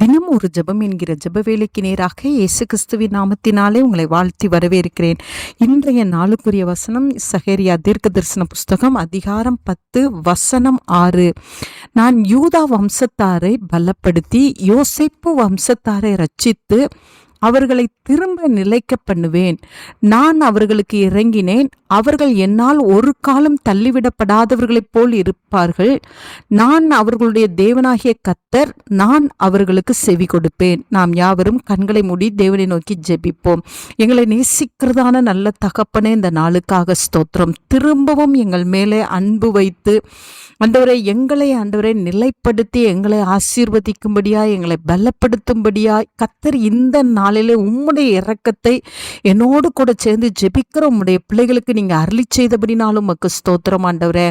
தினம் ஒரு ஜெபம் என்கிற ஜப வேலைக்கு நேராக இயேசு கிறிஸ்துவின் நாமத்தினாலே உங்களை வாழ்த்தி வரவேற்கிறேன். இன்றைய நாளுக்குரிய வசனம் சஹேரியா தீர்க்க தரிசன புஸ்தகம் அதிகாரம் பத்து வசனம் ஆறு. நான் யூதா வம்சத்தாரை பலப்படுத்தி யோசிப்பு வம்சத்தாரை ரட்சித்து அவர்களை திரும்ப நிலைக்க பண்ணுவேன். நான் அவர்களுக்கு இறங்கினேன். அவர்கள் என்னால் ஒரு காலம் தள்ளிவிடப்படாதவர்களைப் போல் இருப்பார்கள். நான் அவர்களுடைய தேவனாகிய கத்தர் நான் அவர்களுக்கு செவி கொடுப்பேன். நாம் யாவரும் கண்களை மூடி தேவனை நோக்கி ஜெபிப்போம். எங்களை நேசிக்கிறதான நல்ல தகப்பனே இந்த நாளுக்காக ஸ்தோத்திரம். திரும்பவும் எங்கள் மேலே அன்பு வைத்து அந்தவரை எங்களை அந்தவரை நிலைப்படுத்தி எங்களை ஆசீர்வதிக்கும்படியா எங்களை பலப்படுத்தும்படியா கத்தர் இந்த நாள் நாளிலே உம்முடைய இறக்கத்தை என்னோடு கூட சேர்ந்து ஜெபிக்கிற உம்முடைய பிள்ளைகளுக்கு நீங்க அருளி செய்தபடினாலும் மக்கு ஸ்தோத்திரம் ஆண்டவரே.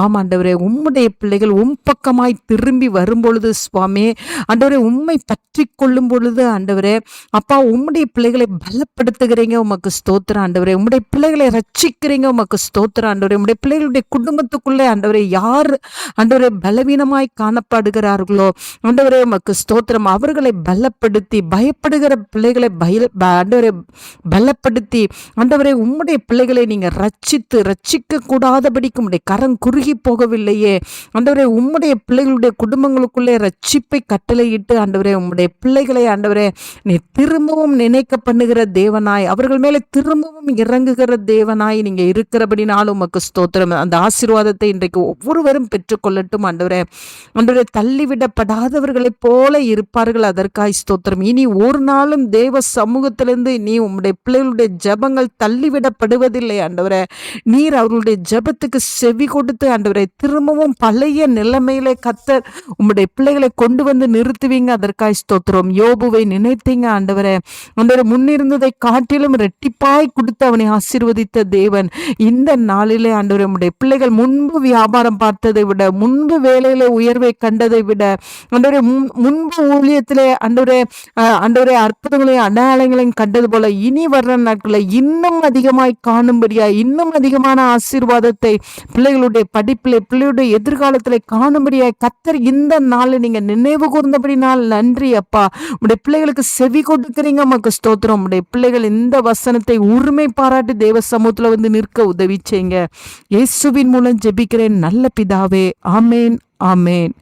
ஆம் ஆண்டவரே உம்முடைய பிள்ளைகள் உம் பக்கமாய் திரும்பி வரும்பொழுது சுவாமி ஆண்டவரே உம்மை பற்றி கொள்ளும் பொழுது ஆண்டவரே அப்பா உம்முடைய பிள்ளைகளை பலப்படுத்துகிறீங்க உமக்கு ஸ்தோத்திரம் ஆண்டவரே. உம்முடைய பிள்ளைகளை ரட்சிக்கிறீங்க உமக்கு ஸ்தோத்திர ஆண்டவரே. உம்முடைய பிள்ளைகளுடைய குடும்பத்துக்குள்ளே ஆண்டவரே யார் ஆண்டவரே பலவீனமாய் காணப்படுகிறார்களோ ஆண்டவரே உமக்கு ஸ்தோத்திரம். அவர்களை பலப்படுத்தி பயப்படுகிற பிள்ளைகளை பய ஆண்டவரை பலப்படுத்தி ஆண்டவரை உம்முடைய பிள்ளைகளை நீங்க ரச்சித்து ரச்சிக்க கூடாதபடிக்கு உடைய கரம் குறுகி போகவில்லையே. ஆண்டவரை உம்முடைய பிள்ளைகளுடைய குடும்பங்களுக்குள்ளே ரட்சிப்பை கட்டளையிட்டு ஆண்டவரே உம்முடைய பிள்ளைகளை ஆண்டவரே நீ திரும்பவும் நினைக்க பண்ணுகிற தேவனாய் அவர்கள் மேலே திரும்பவும் இறங்குகிற தேவனாய் நீங்க இருக்கிறபடினாலும் உமக்கு ஸ்தோத்திரம். அந்த ஆசீர்வாதத்தை இன்றைக்கு ஒவ்வொருவரும் பெற்றுக்கொள்ளட்டும் ஆண்டவரே. ஆண்டவரே தள்ளிவிடப்படாதவர்களைப் போல இருப்பார்கள் அதற்காய் ஸ்தோத்திரம். இனி ஒரு நாளும் தேவ சமூகத்திலிருந்து நீ உம்முடைய பிள்ளைகளுடைய ஜெபங்கள் தள்ளிவிடப்படுவதில்லை ஆண்டவரே. நீர் அவர்களுடைய ஜெபத்துக்கு செவி கொடுத்து ஆண்டவரை திரும்பவும் பழைய நிலைமையிலே கத்தர் உம்முடைய பிள்ளைகளை கொண்டு வந்து நிறுத்துவீங்க. அதற்காய் ஸ்தோத்திரம். யோபுவை நினைத்தீங்க ஆண்டவரே. ஆண்டவரை முன்னிருந்ததை காட்டிலும் ரெட்டிப்பாய் கொடுத்து அவனை ஆசீர்வதித்த தேவன் இந்த நாளிலே ஆண்டவர் உம்முடைய பிள்ளைகள் முன்பு வியாபாரம் பார்த்ததை விட முன்பு வேலையில உயர்வை கண்டதை விட ஆண்டவரே முன்- முன்பு ஊழியத்திலே ஆண்டவரே அஹ், அற்புதம் அற்புதங்களையும் அடையாளங்களையும் கண்டது போல இனி வர்ற நாட்களில் இன்னும் அதிகமாய் காணும்படியா இன்னும் அதிகமான ஆசீர்வாதத்தை பிள்ளைகளுடைய படிப்பிலே பிள்ளைகளுடைய எதிர்காலத்திலே காணும்படியாய் கத்தர் இந்த நாளில் நீங்க நினைவு கூர்ந்தபடினால் நன்றி அப்பா. உடைய பிள்ளைகளுக்கு செவி கொடுக்குறீங்க உமக்கு ஸ்தோத்திரம். உடைய பிள்ளைகள் இந்த வசனத்தை உரிமை பாராட்டி தேவ சமூகத்துல வந்து நிற்க உதவி செய்யுங்க இயேசுவின் மூலம் ஜெபிக்கிறேன். நல்ல பிதாவே. ஆமேன் ஆமேன்.